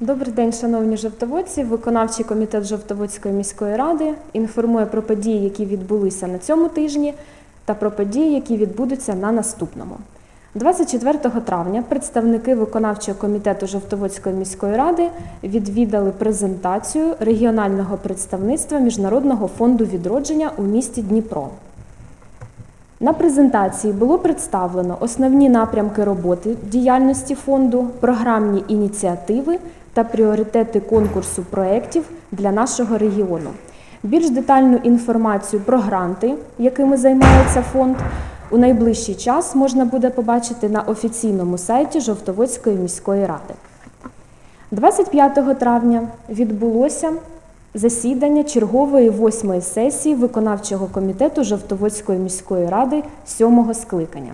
Добрий день, шановні жовтоводці. Виконавчий комітет Жовтоводської міської ради інформує про події, які відбулися на цьому тижні, та про події, які відбудуться на наступному. 24 травня представники виконавчого комітету Жовтоводської міської ради відвідали презентацію регіонального представництва Міжнародного фонду відродження у місті Дніпро. На презентації було представлено основні напрямки роботи діяльності фонду, програмні ініціативи та пріоритети конкурсу проєктів для нашого регіону. Більш детальну інформацію про гранти, якими займається фонд, у найближчий час можна буде побачити на офіційному сайті Жовтоводської міської ради. 25 травня відбулося засідання чергової восьмої сесії виконавчого комітету Жовтоводської міської ради сьомого скликання.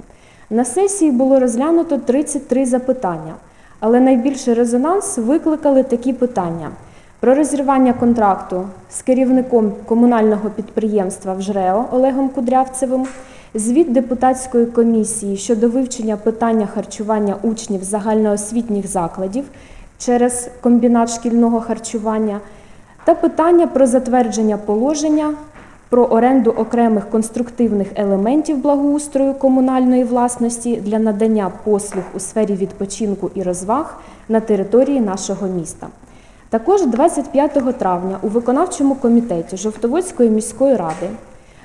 На сесії було розглянуто 33 запитання, але найбільший резонанс викликали такі питання: про розірвання контракту з керівником комунального підприємства «ВЖРЕО» Олегом Кудрявцевим, звіт депутатської комісії щодо вивчення питання харчування учнів загальноосвітніх закладів через комбінат шкільного харчування та питання про затвердження положення про оренду окремих конструктивних елементів благоустрою комунальної власності для надання послуг у сфері відпочинку і розваг на території нашого міста. Також 25 травня у виконавчому комітеті Жовтоводської міської ради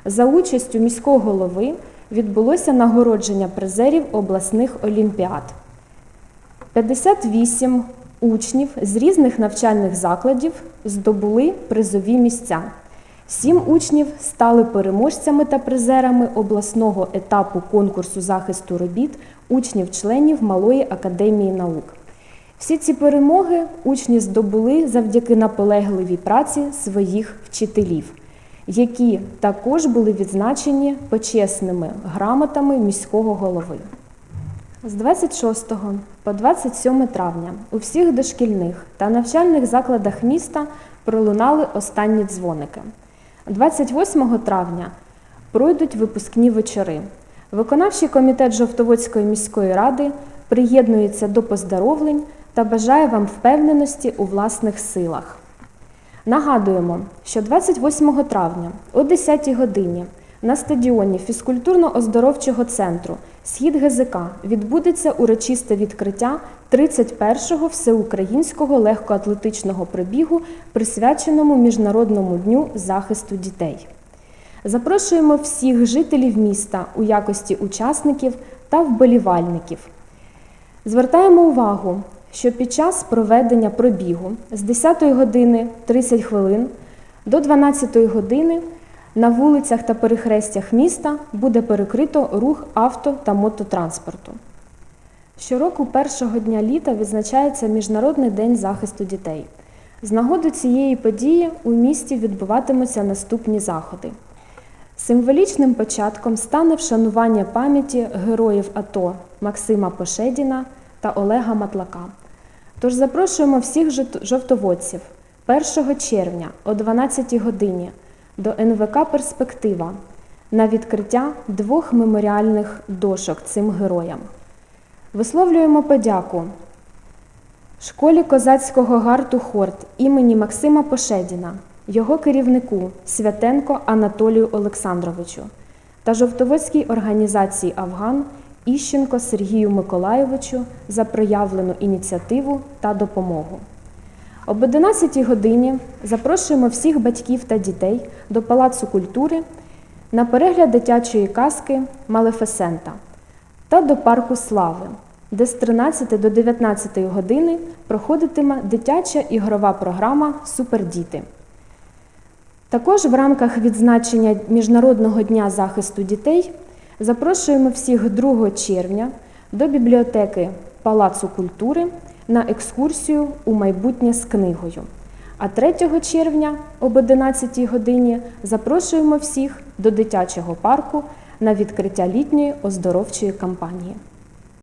за участю міського голови відбулося нагородження призерів обласних олімпіад. 58 учнів з різних навчальних закладів здобули призові місця. Сім учнів стали переможцями та призерами обласного етапу конкурсу захисту робіт учнів-членів Малої академії наук. Всі ці перемоги учні здобули завдяки наполегливій праці своїх вчителів, які також були відзначені почесними грамотами міського голови. З 26 по 27 травня у всіх дошкільних та навчальних закладах міста пролунали останні дзвоники. 28 травня пройдуть випускні вечори. Виконавчий комітет Жовтоводської міської ради приєднується до поздоровлень та бажає вам впевненості у власних силах. Нагадуємо, що 28 травня о 10 годині на стадіоні фізкультурно-оздоровчого центру Схід ГЗК відбудеться урочисте відкриття 31-го всеукраїнського легкоатлетичного пробігу, присвяченому Міжнародному дню захисту дітей. Запрошуємо всіх жителів міста у якості учасників та вболівальників. Звертаємо увагу, що під час проведення пробігу з 10 години 30 хвилин до 12 години на вулицях та перехрестях міста буде перекрито рух авто та мототранспорту. Щороку першого дня літа відзначається Міжнародний день захисту дітей. З нагоди цієї події у місті відбуватимуться наступні заходи. Символічним початком стане вшанування пам'яті героїв АТО Максима Пошедіна та Олега Матлака. Тож запрошуємо всіх жовтоводців 1 червня о 12 годині до НВК Перспектива на відкриття двох меморіальних дошок цим героям. Висловлюємо подяку школі козацького гарту Хорт імені Максима Пошедіна, його керівнику Святенко Анатолію Олександровичу та жовтоводській організації Афган Іщенко Сергію Миколайовичу за проявлену ініціативу та допомогу. Об 11 годині запрошуємо всіх батьків та дітей до Палацу культури на перегляд дитячої казки Малефесента та до парку Слави, де з 13 до 19 години проходитиме дитяча ігрова програма Супердіти. Також в рамках відзначення Міжнародного дня захисту дітей запрошуємо всіх 2 червня до бібліотеки Палацу культури на екскурсію у майбутнє з книгою. А 3 червня об 11 годині запрошуємо всіх до дитячого парку на відкриття літньої оздоровчої кампанії.